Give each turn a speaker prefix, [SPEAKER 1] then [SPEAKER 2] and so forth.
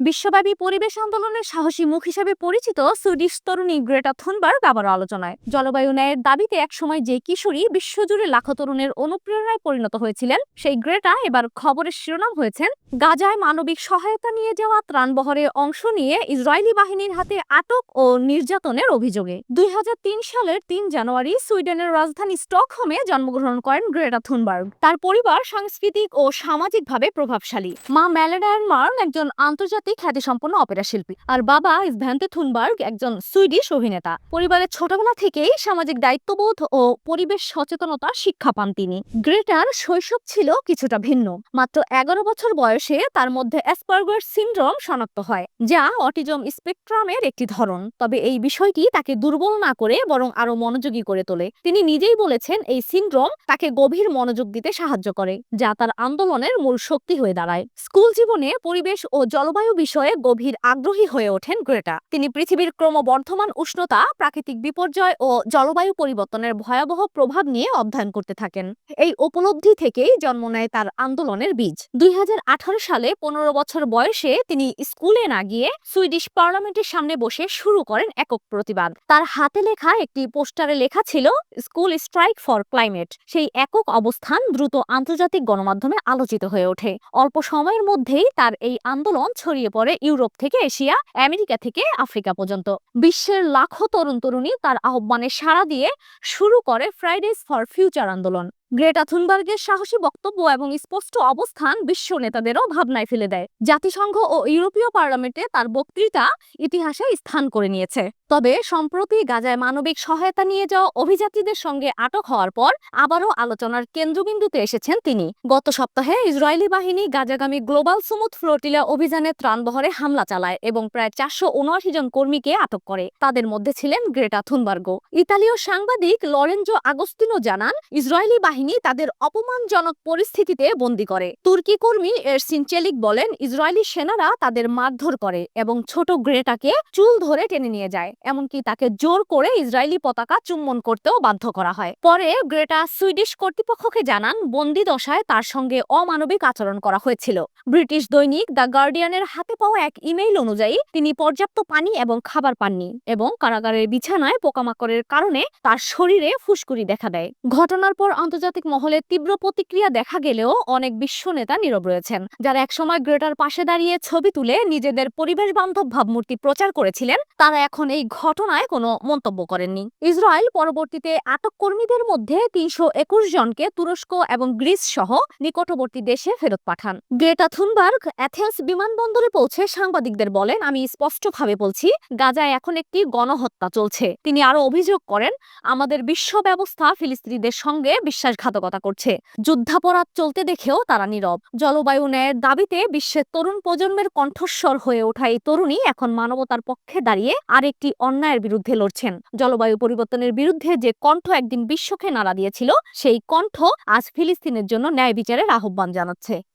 [SPEAKER 1] বিশ্বব্যাপী পরিবেশ আন্দোলনের সাহসী মুখ হিসেবে পরিচিত সুইডিশ তরুণী গ্রেটা থুনবার্গ আবারও আলোচনায়। জলবায়ু ন্যায়ের দাবিতে একসময় যে কিশোরী বিশ্বজুড়ে লাখো তরুণের অনুপ্রেরণায় পরিণত হয়েছিলেন, সেই গ্রেটা এবার খবরের শিরোনাম হয়েছেন, গাজায় মানবিক সহায়তা নিয়ে যাওয়া ত্রাণবহরে অংশ নিয়ে ইসরায়েলি বাহিনীর হাতে আটক ও নির্যাতনের অভিযোগে। দুই হাজার তিন সালের তিন জানুয়ারি সুইডেনের রাজধানী স্টকহোমে জন্মগ্রহণ করেন গ্রেটা থুনবার্গ। তার পরিবার সাংস্কৃতিক ও সামাজিকভাবে প্রভাবশালী। মা ম্যালেডায়ন মার্ন একজন আন্তর্জাতিক খ্যাতিসম্পন্ন অপেরা শিল্পী। আর বাবা ইসভ্যান্তে থুনবার্গ একজন সুইডিশ অভিনেতা। পরিবারের ছোটবেলা থেকেই সামাজিক দায়িত্ববোধ ও পরিবেশ সচেতনতা শিক্ষা পান তিনি। গ্রেটার শৈশব ছিল কিছুটা ভিন্ন। মাত্র এগারো বছর বয়সে তার মধ্যে অ্যাসপার্গার সিনড্রোম শনাক্ত হয়, যা অটিজম স্পেকট্রামের একটি ধরন। তবে এই বিষয়টি তাকে দুর্বল না করে বরং আরও মনোযোগী করে তোলে। তিনি নিজেই বলেছেন, এই সিনড্রোম তাকে গভীর মনোযোগ দিতে সাহায্য করে, যা তার আন্দোলনের মূল শক্তি হয়ে দাঁড়ায়। স্কুল জীবনে পরিবেশ ও জলবায়ু বিষয়ে গভীর আগ্রহী হয়ে ওঠেন গ্রেটা। তিনি পৃথিবীর ক্রমবর্ধমান উষ্ণতা, প্রাকৃতিক বিপর্যয় ও জলবায়ু পরিবর্তনের ভয়াবহ প্রভাব নিয়ে অধ্যয়ন করতে থাকেন। এই উপলব্ধি থেকেই জন্ম নেয় তার আন্দোলনের বীজ। দুই হাজার আঠারো সালে পনেরো বছর বয়সে তিনি স্কুলে না গিয়ে সুইডিশ পার্লামেন্টের সামনে বসে শুরু করেন একক প্রতিবাদ। তার হাতে লেখা একটি পোস্টারে লেখা ছিল, স্কুল স্ট্রাইক ফর ক্লাইমেট। সেই একক অবস্থান দ্রুত আন্তর্জাতিক গণমাধ্যমে আলোচিত হয়ে ওঠে। অল্প সময়ের মধ্যেই তার এই আন্দোলন ছড়িয়ে পড়ে ইউরোপ থেকে, এশিয়া, আমেরিকা থেকে আফ্রিকা পর্যন্ত। বিশ্বের লাখো তরুণ তরুণী তার আহ্বানে সাড়া দিয়ে শুরু করে ফ্রাইডেজ ফর ফিউচার আন্দোলন। গ্রেটা থুনবার্গের সাহসী বক্তব্য এবং স্পষ্ট অবস্থান বিশ্ব নেতাদেরও ভাবনায় ফেলে দেয়। জাতিসংঘ ও ইউরোপীয় পার্লামেন্টে তার বক্তৃতা ইতিহাসে স্থান করে নিয়েছে। তবে সম্প্রতি গাজায় মানবিক সহায়তা নিয়ে যাওয়া অভিযাত্রীদের সঙ্গে আটক হওয়ার পর আবারও আলোচনার কেন্দ্রবিন্দুতে এসেছেন তিনি। গত সপ্তাহে ইসরায়েলি বাহিনী গাজাগামী গ্লোবাল সুমুদ ফ্লোটিলা অভিযানে ত্রাণবহরে হামলা চালায় এবং প্রায় চারশো উনআশি জন কর্মীকে আটক করে। তাদের মধ্যে ছিলেন গ্রেটা থুনবার্গ। ইতালীয় সাংবাদিক লরেঞ্জো আগস্তিনো জানান, ইসরায়েলি বাহিনী তাদের অপমানজনক পরিস্থিতিতে বন্দি করে। তুর্কি কর্মী এরসিন চেলিক বলেন, ইসরায়েলি সেনারা তাদের মারধর করে এবং ছোট গ্রেটাকে চুল ধরে টেনে নিয়ে যায়। এমনকি তাকে জোর করে ইসরায়েলি পতাকা চুম্বন করতেও বাধ্য করা হয়। পরে গ্রেটা সুইডিশ কর্তৃপক্ষকে জানান, বন্দি দশায় তার সঙ্গে অমানবিক আচরণ করা হয়েছিল। ব্রিটিশ দৈনিক দ্য গার্ডিয়ানের হাতে পাওয়া এক ইমেইল অনুযায়ী, তিনি পর্যাপ্ত পানি এবং খাবার পাননি এবং কারাগারের বিছানায় পোকামাকড়ের কারণে তার শরীরে ফুসকুড়ি দেখা দেয়। ঘটনার পর আন্তর্জাতিক মহলে তীব্র প্রতিক্রিয়া দেখা গেলেও অনেক বিশ্ব নেতা নীরব রয়েছেন। যারা একসময় গ্রেটার পাশে দাঁড়িয়ে ছবি তুলে নিজেদের পরিবেশ বান্ধব ভাবমূর্তি প্রচার করেছিলেন, তারা এখন এই ঘটনায় কোনো মন্তব্য করেননি। ইসরায়েল পরবর্তীতে আটক কর্মীদের মধ্যে তিনশো একুশ জনকে তুরস্ক এবং গ্রিস সহ নিকটবর্তী দেশে ফেরত পাঠান। গ্রেটা থুনবার্গ অ্যাথেন্স বিমানবন্দরে পৌঁছে সাংবাদিকদের বলেন, আমি স্পষ্টভাবে বলছি, গাজায় এখন একটি গণহত্যা চলছে। তিনি আরও অভিযোগ করেন, আমাদের বিশ্ব ব্যবস্থা ফিলিস্তিনিদের সঙ্গে বিশ্বাসঘাতকতা করছে। যুদ্ধাপরাধ চলতে দেখেও তারা নীরব। জলবায়ু ন্যায়ের দাবিতে বিশ্বের তরুণ প্রজন্মের কণ্ঠস্বর হয়ে ওঠা এই তরুণী এখন মানবতার পক্ষে দাঁড়িয়ে আরেকটি অন্যায়ের বিরুদ্ধে লড়ছেন। জলবায়ু পরিবর্তনের বিরুদ্ধে যে কণ্ঠ একদিন বিশ্বকে নাড়া দিয়েছিল, সেই কণ্ঠ আজ ফিলিস্তিনের জন্য ন্যায় বিচারের আহ্বান জানাচ্ছে।